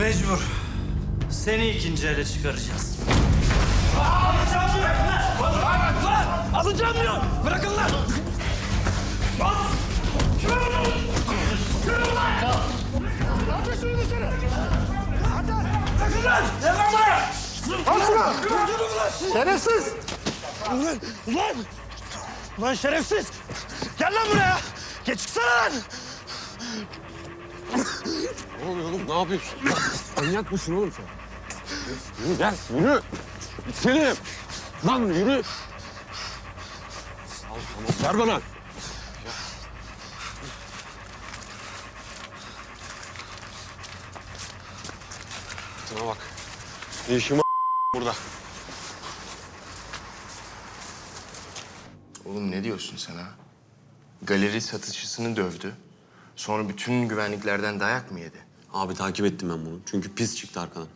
Mecbur. Seni ikinci ele çıkaracağız. Alacağım diyor. Bırakın lan. Şerefsiz! Ulan, ulan. Ulan şerefsiz. Gel lan buraya. Geç çıksana lan. Ne oluyor oğlum? Ne yapıyorsun? Manyak mısın oğlum sen? Yürü gel, yürü. Selim. Lan yürü. Al tamam, ver bana. Sana bak. Ne işim var burada? Oğlum ne diyorsun sen ha? Galeri satışçısını dövdü. Sonra bütün güvenliklerden dayak mı yedi? Abi takip ettim ben bunu. Çünkü pis çıktı arkadan.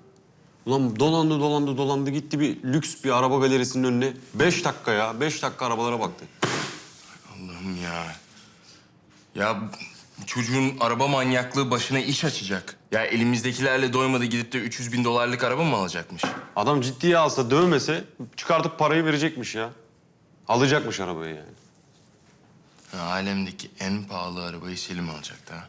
Ulan dolandı dolandı dolandı gitti bir lüks bir araba galerisinin önüne. Beş dakika ya. Beş dakika arabalara baktı. Allah'ım ya. Ya bu çocuğun araba manyaklığı başına iş açacak. Ya elimizdekilerle doymadı gidip de 300 bin dolarlık araba mı alacakmış? Adam ciddiye alsa dövmese çıkartıp parayı verecekmiş ya. Alacakmış arabayı yani. Ha, alemdeki en pahalı arabayı Selim alacaktı ha.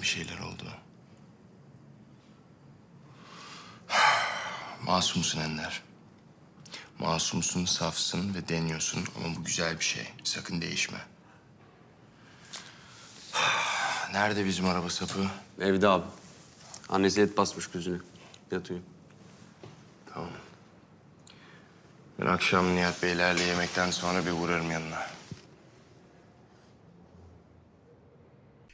Bir şeyler oldu. Masumsun Ender. Masumsun, safsın ve deniyorsun ama bu güzel bir şey. Sakın değişme. Nerede bizim araba sapı? Evde abi. Annesi et basmış gözüne. Yatıyor. Tamam. Ben akşam Nihat Beylerle yemekten sonra bir uğrarım yanına.